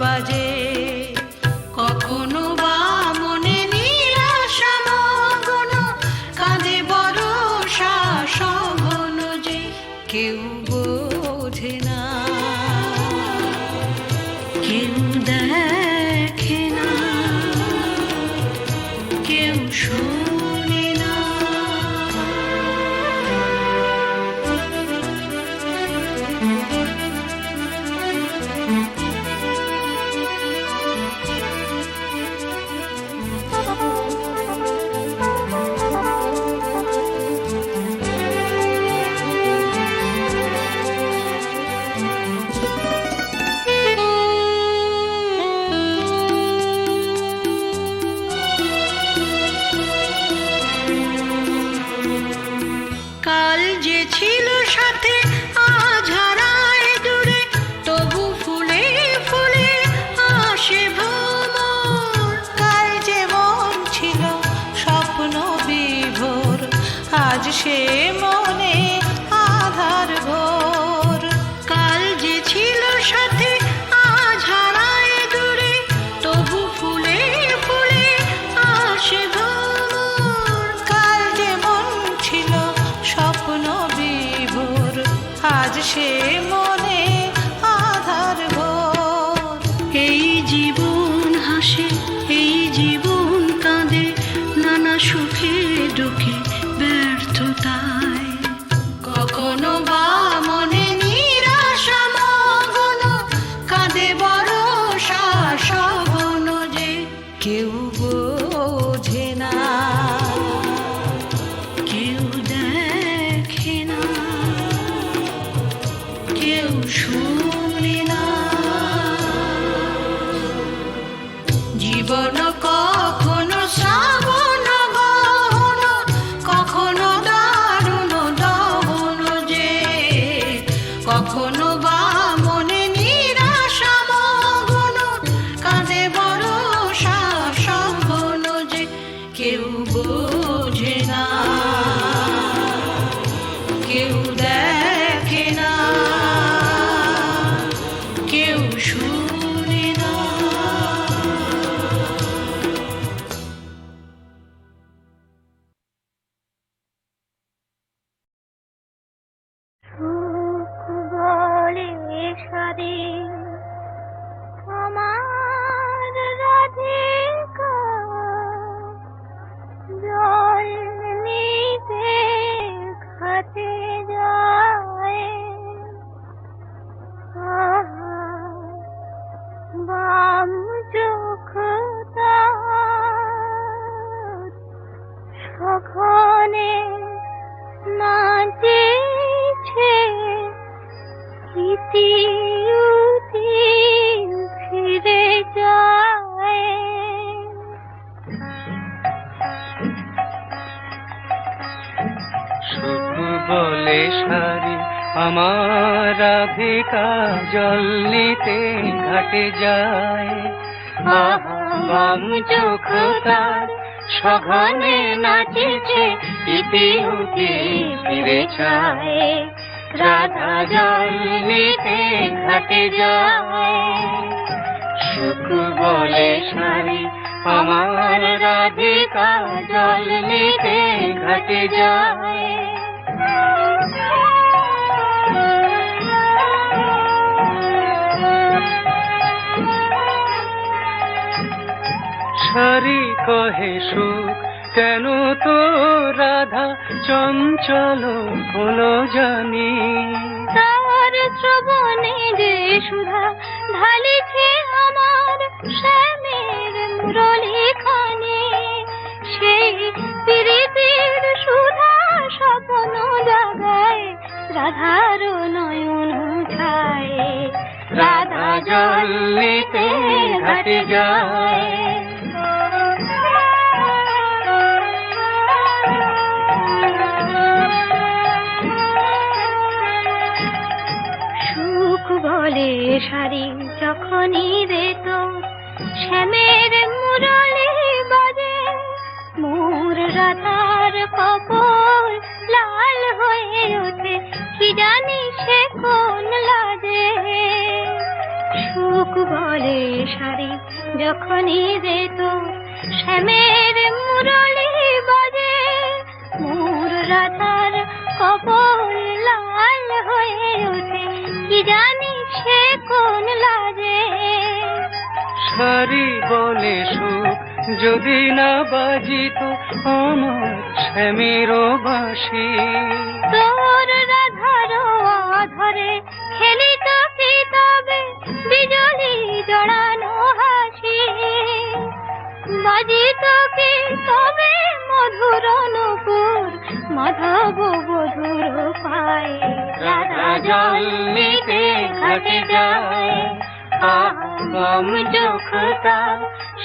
বাজে Ooh. মনে নাচেছে ইতি ফিরে যায়। শুভ বলে সারি আমার রাধিকা জল নিতে যায়। বাম চোখ তার সঘনে নাচেছে ইতিউতি ফিরে চায় রাধা জল নিতে ঘাটে যায়। সুখ বলে সারি, আমার রাধিকা জল নিতে ঘাটে যায়। সারি কহে সুখ, কেন তো রাধা চঞ্চল হলো জানি। তার শ্রবণে যে সুধা ঢালিছে আমার শ্যামের মুরলি খানে সেই প্রীতির সুধা স্বপ্ন জাগায়, রাধার নয়ন ছায়। রাধা জল ঘাটে যায়। বলে শাড়ি যখনই রে তো শ্যামের মুরলি বাজে। মোর রাতার কপল লাল হয়ে ওঠে, কি জানি সে কোন লাজে। সুখ বলে শাড়ি যখনই রে তো শ্যামের মুরলি বাজে। মোর রাতার কপল লাল হয়ে ওঠে কি জানি সে কোন লাজে? সারি বলে সুখ যদি না বাজিত আমার শ্যামের বাসি। তোর রাধার ধরে খেলি তো কি তবে বিজলি জড়ানো হাসি। বাজি তো কি তবে মধুর মাধব বধুর পায় রাধা জল নিতে ঘাটে যায়। আহম চোখতা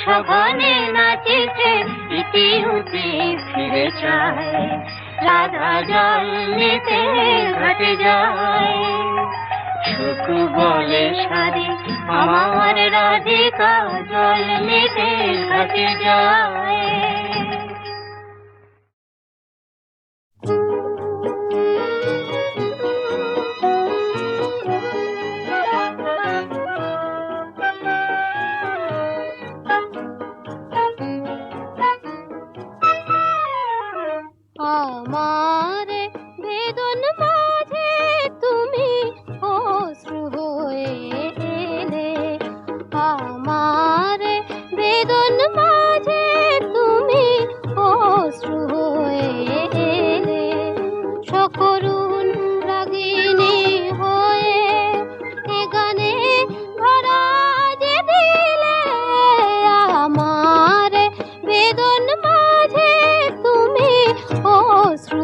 সঘনে নাচেছে ইতি উতি ফিরে চায় রাধা জল নিতে ঘাটে যায়। সুখ বলে সারি, আমার রাধিকা জল নিতে ঘাটে যায়। অশ্রু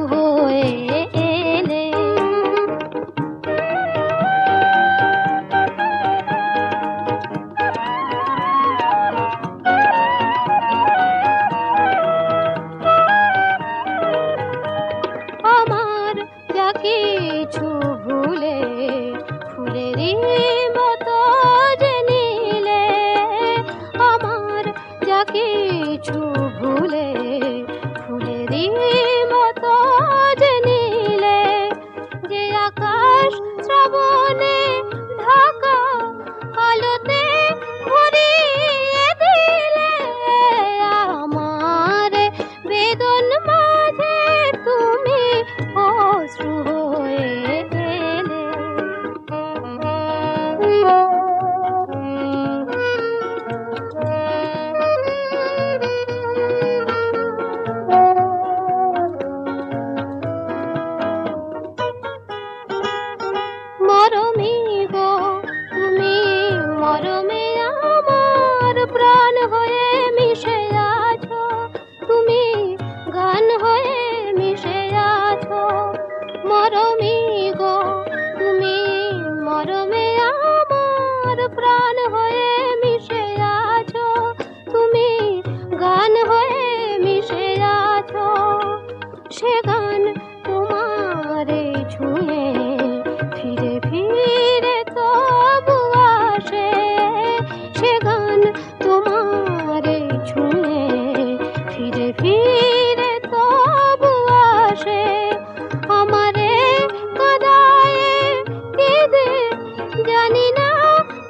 जाने ना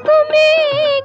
तुम्हें।